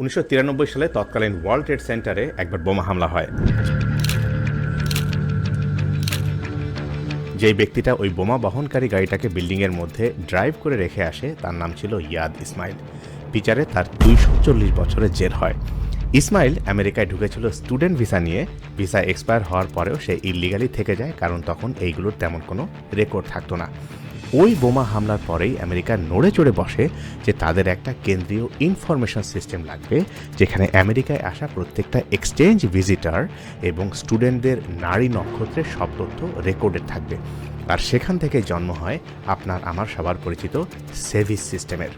উনিশশো তিরানব্বই সালে তৎকালীন ওয়ার্ল্ড ট্রেড সেন্টারে একবার বোমা হামলা হয়। যেই ব্যক্তিটা ওই বোমা বহনকারী গাড়িটাকে বিল্ডিংয়ের মধ্যে ড্রাইভ করে রেখে আসে, তার নাম ছিল ইয়াদ ইসমাইল। বিচারে তার দুইশো চল্লিশ বছরের জেল হয়। ইসমাইল আমেরিকায় ঢুকেছিল স্টুডেন্ট ভিসা নিয়ে। ভিসা এক্সপায়ার হওয়ার পরেও সে ইলিগালি থেকে যায়, কারণ তখন এইগুলোর তেমন কোনো রেকর্ড থাকতো না। ওই বোমা হামলার পরেই আমেরিকা নড়ে চড়ে বসে যে তাদের একটা কেন্দ্রীয় ইনফরমেশন সিস্টেম লাগবে, যেখানে আমেরিকায় আসা প্রত্যেকটা এক্সচেঞ্জ ভিজিটার এবং স্টুডেন্টদের নারী নক্ষত্রের সব তথ্য রেকর্ডেড থাকবে। আর সেখান থেকে জন্ম হয় আপনার, আমার সবার পরিচিত সেভিস সিস্টেমের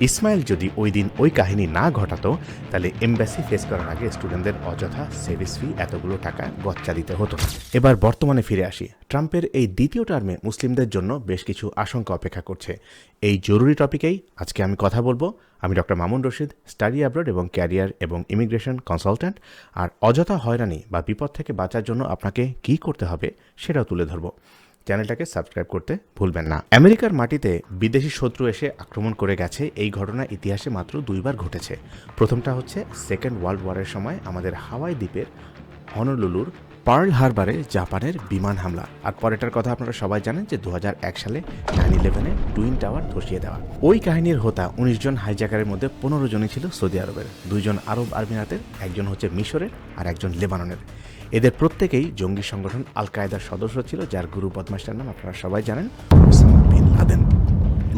ইসমাইল যদি ওই দিন ওই কাহিনী না ঘটাতো, তাহলে এমবাসি ফেস করার আগে স্টুডেন্টদের অযথা সেভিস ফি এতগুলো টাকা গচ্চা দিতে হতো। এবার বর্তমানে ফিরে আসি। ট্রাম্পের এই দ্বিতীয় টার্মে মুসলিমদের জন্য বেশ কিছু আশঙ্কা অপেক্ষা করছে। এই জরুরি টপিকেই আজকে আমি কথা বলব। আমি doctor Mamun Rashid study abroad এবং ক্যারিয়ার এবং ইমিগ্রেশন কনসালট্যান্ট আর অযথা হয়রানি বা বিপদ থেকে বাঁচার জন্য আপনাকে কী করতে হবে সেটাও তুলে ধরবো। চ্যানেলটাকে সাবস্ক্রাইব করতে ভুলবেন না। আমেরিকার মাটিতে বিদেশি শত্রু এসে আক্রমণ করে গেছে, এই ঘটনা ইতিহাসে মাত্র দুইবার ঘটেছে। প্রথমটা হচ্ছে সেকেন্ড ওয়ার্ল্ড ওয়ারের সময় আমাদের হাওয়াই দ্বীপের হনলুলুর পার্ল হারবারে জাপানের বিমান হামলা। আর পরেটার কথা আপনারা সবাই জানেন যে দু হাজার এক সালে নাইন ইলেভেনে টুইন টাওয়ার ধসিয়ে দেওয়া। ওই কাহিনীর হোতা উনিশ জন হাইজাকারের মধ্যে পনেরো জনই ছিল সৌদি আরবের। দুইজন আরব আরমিরাতের একজন হচ্ছে মিশরের আর একজন লেবাননের। এদের প্রত্যেকেই জঙ্গি সংগঠন আল কায়দার সদস্য ছিল, যার গুরু বদমাসটার নাম আপনারা সবাই জানেন বিন লাদেন।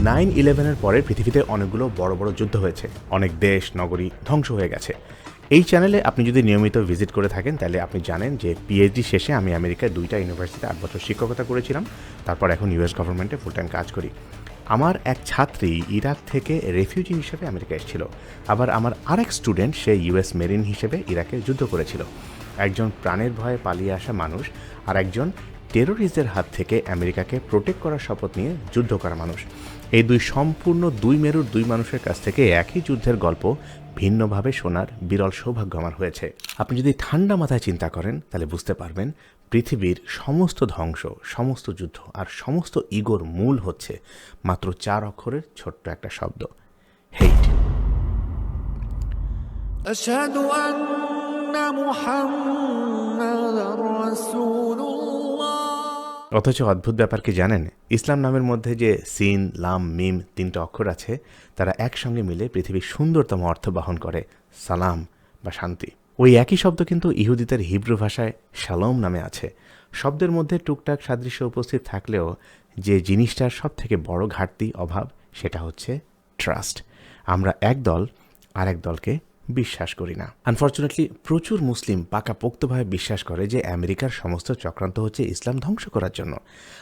নাইন ইলেভেনের পরে পৃথিবীতে অনেকগুলো বড় বড় যুদ্ধ হয়েছে। অনেক দেশ, নগরী ধ্বংস হয়ে গেছে। এই চ্যানেলে আপনি যদি নিয়মিত ভিজিট করে থাকেন, তাহলে আপনি জানেন যে পিএইচডি শেষে আমি আমেরিকার দুইটা ইউনিভার্সিটিতে আট বছর শিক্ষকতা করেছিলাম। তারপর এখন ইউএস গভর্নমেন্টে ফুল টাইম কাজ করি। আমার এক ছাত্রী ইরাক থেকে রেফিউজি হিসেবে আমেরিকা এসেছিল। আবার আমার আরেক স্টুডেন্ট সে ইউএস মেরিন হিসেবে ইরাকে যুদ্ধ করেছিল। একজন প্রাণের ভয়ে পালিয়ে আসা মানুষ আর একজন টেরোরিস্টদের হাত থেকে আমেরিকাকে প্রোটেক্ট করার শপথ নিয়ে যুদ্ধ করা মানুষ। এই দুই সম্পূর্ণ দুই মেরুর দুই মানুষের কাছ থেকে একই যুদ্ধের গল্প ভিন্নভাবে শোনার বিরল সৌভাগ্য আমার হয়েছে। আপনি যদি ঠান্ডা মাথায় চিন্তা করেন, তাহলে বুঝতে পারবেন পৃথিবীর সমস্ত ধ্বংস, সমস্ত যুদ্ধ আর সমস্ত ইগোর মূল হচ্ছে মাত্র চার অক্ষরের ছোট্ট একটা শব্দ। হেইট অথচ অদ্ভুত ব্যাপার কি জানেন? ইসলাম নামের মধ্যে যে সিন, লাম, মিম তিনটা অক্ষর আছে, তারা একসঙ্গে মিলে পৃথিবীর সুন্দরতম অর্থ বহন করে, সালাম বা শান্তি। ওই একই শব্দ কিন্তু ইহুদিদের হিব্রু ভাষায় শালম নামে আছে। শব্দের মধ্যে টুকটাক সাদৃশ্য উপস্থিত থাকলেও যে জিনিসটার সব থেকে বড় ঘাটতি, অভাব, সেটা হচ্ছে ট্রাস্ট। আমরা এক দল, আরেক দলকে বিশ্বাস করি না। আনফর্চুনেটলি প্রচুর মুসলিম পাকাপোক্তভাবে বিশ্বাস করে যে আমেরিকার সমস্ত চক্রান্ত হচ্ছে ইসলাম ধ্বংস করার জন্য।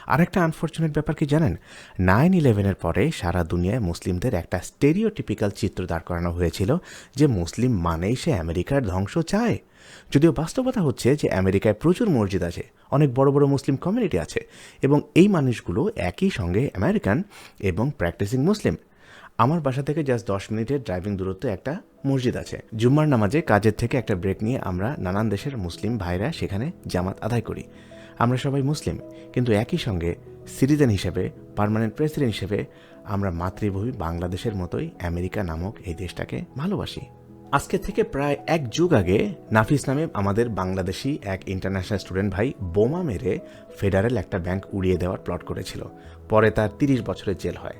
আরেকটা আনফর্চুনেট ব্যাপার কি জানেন? নাইন ইলেভেনের পরে সারা দুনিয়ায় মুসলিমদের একটা স্টেরিওটিপিক্যাল চিত্র দাঁড় করানো হয়েছিল যে মুসলিম মানেই সে আমেরিকার ধ্বংস চায়। যদিও বাস্তবতা হচ্ছে যে আমেরিকায় প্রচুর মসজিদ আছে, অনেক বড় বড় মুসলিম কমিউনিটি আছে এবং এই মানুষগুলো একই সঙ্গে আমেরিকান এবং প্র্যাকটিসিং মুসলিম আমার বাসা থেকে জাস্ট দশ মিনিটের ড্রাইভিং দূরত্বে একটা মসজিদ আছে। জুম্মার নামাজে কাজের থেকে একটা ব্রেক নিয়ে আমরা নানান দেশের মুসলিম ভাইরা সেখানে জামাত আদায় করি। আমরা সবাই মুসলিম, কিন্তু একই সঙ্গে সিটিজেন হিসেবে পার্মানেন্ট প্রেসিডেন্ট হিসেবে আমরা মাতৃভূমি বাংলাদেশের মতোই আমেরিকা নামক এই দেশটাকে ভালোবাসি। আজকে থেকে প্রায় এক যুগ আগে নাফিস নামে আমাদের বাংলাদেশি এক ইন্টারন্যাশনাল স্টুডেন্ট ভাই বোমা মেরে ফেডারেল একটা ব্যাংক উড়িয়ে দেওয়ার প্লট করেছিল। পরে তার তিরিশ বছরের জেল হয়।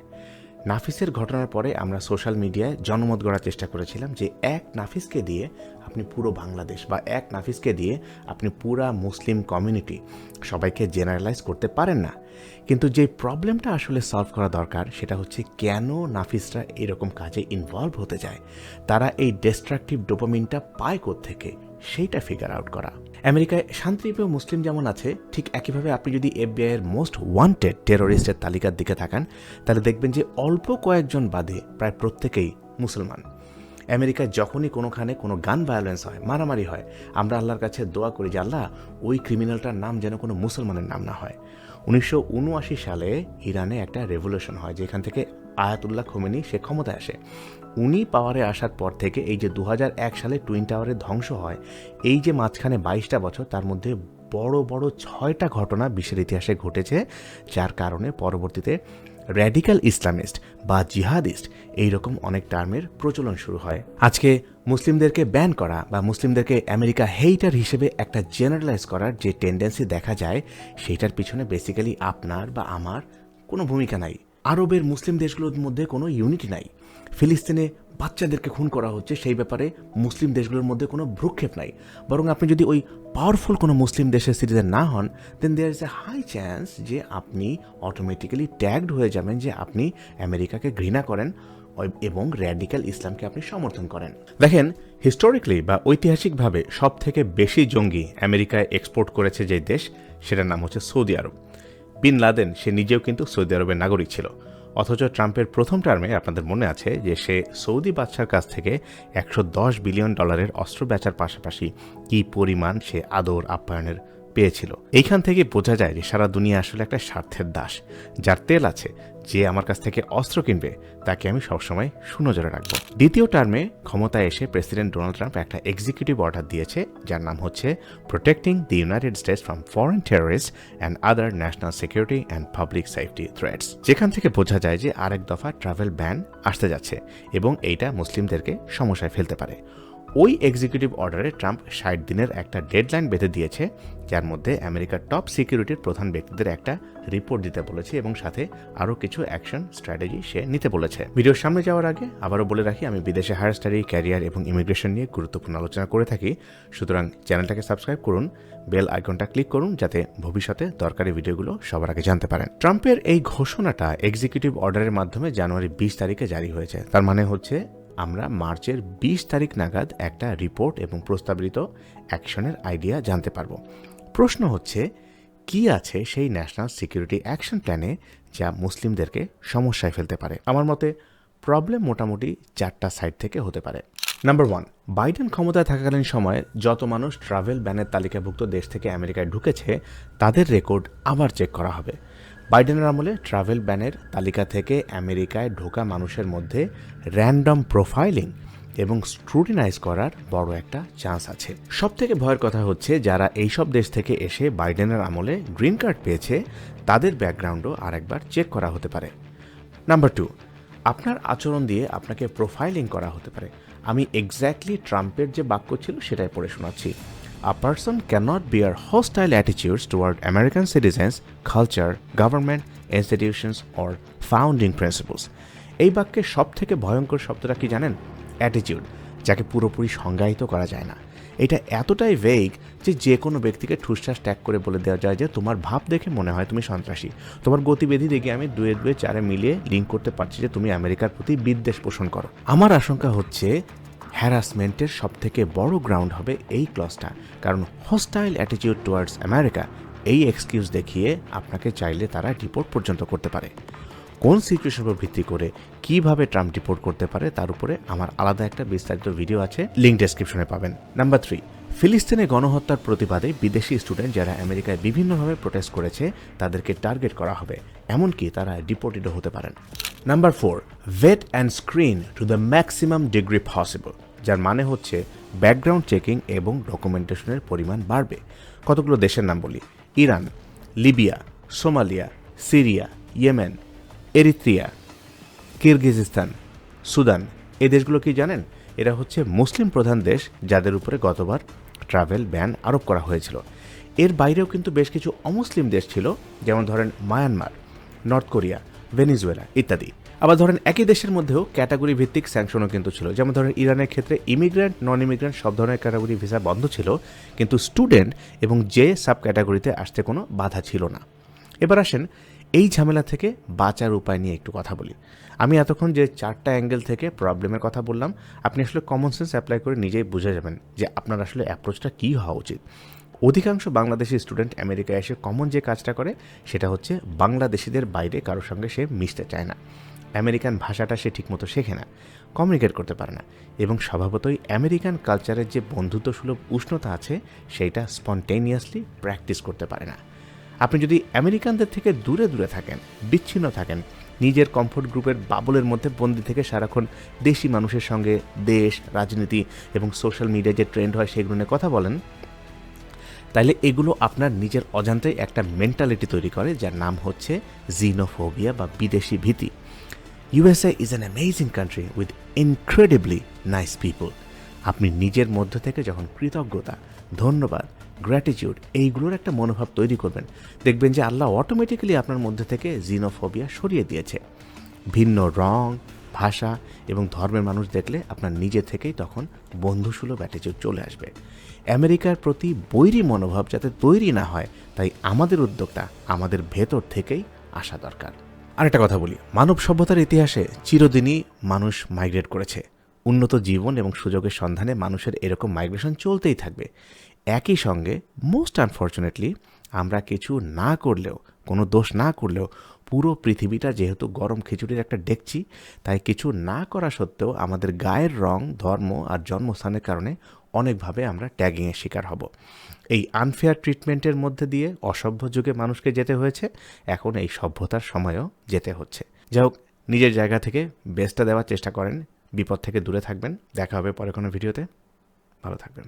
নাফিসের ঘটনার পরে আমরা সোশ্যাল মিডিয়ায় জনমত গড়ার চেষ্টা করেছিলাম যে এক নাফিসকে দিয়ে আপনি পুরো বাংলাদেশ বা এক নাফিসকে দিয়ে আপনি পুরা মুসলিম কমিউনিটি সবাইকে জেনারেলাইজ করতে পারেন না। কিন্তু যে প্রবলেমটা আসলে সলভ করা দরকার সেটা হচ্ছে কেন নাফিসরা এরকম কাজে ইনভলভ হতে যায় তারা এই ডিস্ট্রাকটিভ ডোপামিনটা পায় থেকে সেইটা ফিগার আউট করা। আমেরিকায় শান্তিপ্রিয় মুসলিম যেমন আছে, ঠিক একইভাবে আপনি যদি এফবিআই এর মোস্ট ওয়ান্টেড টেরোরিস্টের তালিকার দিকে তাকান, তাহলে দেখবেন যে অল্প কয়েকজন বাদে প্রায় প্রত্যেকেই মুসলমান। আমেরিকায় যখনই কোনোখানে কোনো গান ভায়োলেন্স হয়, মারামারি হয়, আমরা আল্লাহর কাছে দোয়া করি যে, আল্লাহ, ওই ক্রিমিনালটার নাম যেন কোনো মুসলমানের নাম না হয়। উনিশশো উনআশি সালে ইরানে একটা রেভলিউশন হয়, যেখান থেকে আয়াতুল্লাহ খোমেনি সে ক্ষমতায় আসে। উনি পাওয়ারে আসার পর থেকে এই যে দু হাজার এক সালে টুইন টাওয়ারের ধ্বংস হয়, এই যে মাঝখানে বাইশটা বছর, তার মধ্যে বড় বড় ছয়টা ঘটনা বিশ্বের ইতিহাসে ঘটেছে, যার কারণে পরবর্তীতে র্যাডিক্যাল ইসলামিস্ট বা জিহাদিস্ট এইরকম অনেক টার্মের প্রচলন শুরু হয়। আজকে মুসলিমদেরকে ব্যান করা বা মুসলিমদেরকে আমেরিকা হেইটার হিসেবে একটা জেনারেলাইজ করার যে টেন্ডেন্সি দেখা যায়, সেইটার পিছনে বেসিক্যালি আপনার বা আমার কোনো ভূমিকা নাই। আরবের মুসলিম দেশগুলোর মধ্যে কোনো ইউনিটি নাই। ফিলিস্তিনে বাচ্চাদেরকে খুন করা হচ্ছে, সেই ব্যাপারে মুসলিম দেশগুলোর মধ্যে কোনো ভ্রুক্ষেপ নাই। বরং আপনি যদি ওই পাওয়ারফুল কোনো মুসলিম দেশের সিটিজেন না হন then there is a high chance যে আপনি অটোমেটিক্যালি ট্যাগড হয়ে যাবেন যে আপনি আমেরিকাকে ঘৃণা করেন এবং র্যাডিক্যাল ইসলামকে আপনি সমর্থন করেন। দেখেন হিস্টোরিক্যালি বা ঐতিহাসিকভাবে সব থেকে বেশি জঙ্গি আমেরিকায় এক্সপোর্ট করেছে যে দেশ, সেটার নাম হচ্ছে সৌদি আরব। বিন লাদেন, সে নিজেও কিন্তু সৌদি আরবের নাগরিক ছিল। অথচ ট্রাম্পের প্রথম টার্মে আপনাদের মনে আছে যে সে সৌদি বাদশার কাছ থেকে একশো দশ বিলিয়ন ডলারের অস্ত্র বেচার পাশাপাশি কী পরিমাণ সে আদর, আপ্যায়নের পেয়েছিল। এইখান থেকে বোঝা যায় যে সারা দুনিয়া আসলে একটা স্বার্থের দাস। যার তেল আছে, যে আমার কাছ থেকে অস্ত্র কিনবে, তাকে আমি সবসময় সুনজরে রাখব। দ্বিতীয় টার্মে ক্ষমতায় এসে প্রেসিডেন্ট ডোনাল্ড ট্রাম্প একটা এক্সিকিউটিভ অর্ডার দিয়েছে, যার নাম হচ্ছে protecting the United States from foreign terrorist and other national security and public safety threats যেখান থেকে বোঝা যায় যে আরেক দফা ট্রাভেল ব্যান আসতে যাচ্ছে, এবং এইটা মুসলিমদেরকে সমস্যায় ফেলতে পারে। ওই এক্সিকিউটিভ অর্ডারে ট্রাম্প ষাট দিনের একটা ডেডলাইন বেঁধে দিয়েছে, যার মধ্যে আমেরিকার টপ সিকিউরিটির প্রধান ব্যক্তিদের একটা রিপোর্ট দিতে বলেছে এবং সাথে আরও কিছু অ্যাকশন স্ট্র্যাটেজি সে নিতে বলেছে। ভিডিওর সামনে যাওয়ার আগে আবারও বলে রাখি, আমি বিদেশে হায়ার স্টাডি ক্যারিয়ার এবং ইমিগ্রেশন নিয়ে গুরুত্বপূর্ণ আলোচনা করে থাকি। সুতরাং চ্যানেলটাকে সাবস্ক্রাইব করুন বেল আইকনটা ক্লিক করুন, যাতে ভবিষ্যতে দরকারি ভিডিওগুলো সবার আগে জানতে পারেন। ট্রাম্পের এই ঘোষণাটা এক্সিকিউটিভ অর্ডারের মাধ্যমে জানুয়ারি বিশ তারিখে জারি হয়েছে। তার মানে হচ্ছে আমরা মার্চের বিশ তারিখ নাগাদ একটা রিপোর্ট এবং প্রস্তাবিত অ্যাকশনের আইডিয়া জানতে পারব। প্রশ্ন হচ্ছে, কি আছে সেই ন্যাশনাল সিকিউরিটি অ্যাকশন প্ল্যানে যা মুসলিমদেরকে সমস্যায় ফেলতে পারে? আমার মতে, প্রবলেম মোটামুটি চারটা সাইড থেকে হতে পারে। নাম্বার ওয়ান, বাইডেন ক্ষমতায় থাকাকালীন সময়ে যত মানুষ ট্রাভেল ব্যানের তালিকাভুক্ত দেশ থেকে আমেরিকায় ঢুকেছে, তাদের রেকর্ড আবার চেক করা হবে। বাইডেনের আমলে ট্রাভেল ব্যানের তালিকা থেকে আমেরিকায় ঢোকা মানুষের মধ্যে র্যান্ডম প্রোফাইলিং এবং স্ক্রুটিনাইজ করার বড় একটা চান্স আছে। সব থেকে ভয়ের কথা হচ্ছে, যারা এইসব দেশ থেকে এসে বাইডেনের আমলে গ্রিন কার্ড পেয়েছে, তাদের ব্যাকগ্রাউন্ডও আরেকবার চেক করা হতে পারে। নাম্বার টু, আপনার আচরণ দিয়ে আপনাকে প্রোফাইলিং করা হতে পারে। আমি এক্স্যাক্টলি ট্রাম্পের যে বাক্য ছিল সেটাই পড়ে শোনাচ্ছি। A person cannot bear hostile attitudes toward American citizens culture government institutions or founding principles এই বাক্যের সব থেকে ভয়ঙ্কর শব্দটা কি জানেন? অ্যাটিটিউড যাকে পুরোপুরি সংজ্ঞায়িত করা যায় না। এটা এতটাই ভেগ যে যে কোনো ব্যক্তিকে ঠুসঠাস ট্যাগ করে বলে দেওয়া যায় যে, তোমার ভাব দেখে মনে হয় তুমি সন্ত্রাসী। তোমার গতিবিধি দেখে আমি দুয়ে দুয়ে চারে মিলিয়ে লিঙ্ক করতে পারছি যে, তুমি আমেরিকার প্রতি বিদ্বেষ পোষণ করো। আমার আশঙ্কা হচ্ছে হ্যারাসমেন্টের সব থেকে বড় গ্রাউন্ড হবে এই ক্লসটা কারণ হস্টাইল অ্যাটিটিউড টুয়ার্ডস আমেরিকা এই এক্সকিউজ দেখিয়ে আপনাকে চাইলে তারা ডিপোর্ট পর্যন্ত করতে পারে। কোন সিচুয়েশনের উপর ভিত্তি করে কীভাবে ট্রাম্প ডিপোর্ট করতে পারে তার উপরে আমার আলাদা একটা বিস্তারিত ভিডিও আছে লিঙ্ক ডেসক্রিপশনে পাবেন। নাম্বার থ্রি ফিলিস্তিনে গণহত্যার প্রতিবাদে বিদেশি স্টুডেন্ট যারা আমেরিকায় বিভিন্নভাবে প্রোটেস্ট করেছে তাদেরকে টার্গেট করা হবে, এমনকি তারা ডিপোর্টেডও হতে পারেন। Number four vet and screen to the maximum degree possible যার মানে হচ্ছে ব্যাকগ্রাউন্ড চেকিং এবং ডকুমেন্টেশনের পরিমাণ বাড়বে। কতগুলো দেশের নাম বলি? Iran, Libya, Somalia, Syria, Yemen, Eritrea, Kyrgyzstan, Sudan. এই দেশগুলো কি জানেন? এরা হচ্ছে মুসলিম প্রধান দেশ যাদের উপরে গতবার ট্রাভেল ব্যান আরোপ করা হয়েছিল। এর বাইরেও কিন্তু বেশ কিছু অমুসলিম দেশ ছিল, যেমন ধরেন মায়ানমার, নর্থ কোরিয়া, ভেনিজুয়েলা ইত্যাদি। আবার ধরেন একই দেশের মধ্যেও ক্যাটাগরি ভিত্তিক স্যাংশনও কিন্তু ছিল। যেমন ধরেন ইরানের ক্ষেত্রে ইমিগ্রেন্ট নন ইমিগ্রেন্ট সব ধরনের ক্যাটাগরি ভিসা বন্ধ ছিল, কিন্তু স্টুডেন্ট এবং যে সাব ক্যাটাগরিতে আসতে কোনো বাধা ছিল না। এবার আসেন এই ঝামেলা থেকে বাঁচার উপায় নিয়ে একটু কথা বলি। আমি এতক্ষণ যে চারটা অ্যাঙ্গেল থেকে প্রবলেমের কথা বললাম, আপনি আসলে কমন সেন্স অ্যাপ্লাই করে নিজেই বুঝে যাবেন যে আপনার আসলে অ্যাপ্রোচটা কী হওয়া উচিত। অধিকাংশ বাংলাদেশি স্টুডেন্ট আমেরিকায় এসে কমন যে কাজটা করে, সেটা হচ্ছে বাংলাদেশিদের বাইরে কারোর সঙ্গে সে মিশতে চায় না। আমেরিকান ভাষাটা সে ঠিকমতো শেখে না কমিউনিকেট করতে পারে না এবং স্বভাবতই আমেরিকান কালচারের যে বন্ধুত্বসুলভ উষ্ণতা আছে, সেইটা স্পন্টেনিয়াসলি প্র্যাকটিস করতে পারে না। আপনি যদি আমেরিকানদের থেকে দূরে দূরে থাকেন, বিচ্ছিন্ন থাকেন, নিজের কমফোর্ট গ্রুপের বাবলের মধ্যে বন্দি থেকে সারাক্ষণ দেশি মানুষের সঙ্গে দেশ, রাজনীতি এবং সোশ্যাল মিডিয়ায় যে ট্রেন্ড হয় সেগুলো নিয়ে কথা বলেন, তাইলে এগুলো আপনার নিজের অজান্তেই একটা মেন্টালিটি তৈরি করে, যার নাম হচ্ছে জিনোফোবিয়া বা বিদেশি ভীতি। USA is an amazing country with incredibly nice people আপনি নিজের মধ্য থেকে যখন কৃতজ্ঞতা, ধন্যবাদ গ্র্যাটিটিউড এইগুলোর একটা মনোভাব তৈরি করবেন, দেখবেন যে আল্লাহ অটোমেটিক্যালি আপনার মধ্যে থেকে জিনোফোবিয়া সরিয়ে দিয়েছে। ভিন্ন রং, ভাষা এবং ধর্মের মানুষ দেখলে আপনার নিজে থেকেই তখন বন্ধুসুলভ অ্যাটিচিউড চলে আসবে। আমেরিকার প্রতি বৈরী মনোভাব যাতে তৈরি না হয়, তাই আমাদের উদ্যোগটা আমাদের ভেতর থেকেই আসা দরকার। আরেকটা কথা বলি। মানব সভ্যতার ইতিহাসে চিরদিনই মানুষ মাইগ্রেট করেছে। উন্নত জীবন এবং সুযোগের সন্ধানে মানুষের এরকম মাইগ্রেশন চলতেই থাকবে। একই সঙ্গে মোস্ট আনফর্চুনেটলি আমরা কিছু না করলেও, কোনো দোষ না করলেও, পুরো পৃথিবীটা যেহেতু গরম খিচুড়ির একটা ডেকচি, তাই কিছু না করা সত্ত্বেও আমাদের গায়ের রং, ধর্ম আর জন্মস্থানের কারণে অনেকভাবে আমরা ট্যাগিংয়ের শিকার হব। এই আনফেয়ার ট্রিটমেন্টের মধ্যে দিয়ে অসভ্য যুগে মানুষকে যেতে হয়েছে, এখন এই সভ্যতার সময়ও যেতে হচ্ছে। যাই হোক নিজের জায়গা থেকে বেস্টটা দেওয়ার চেষ্টা করেন, বিপদ থেকে দূরে থাকবেন। দেখা হবে পরে কোনো ভিডিওতে। ভালো থাকবেন।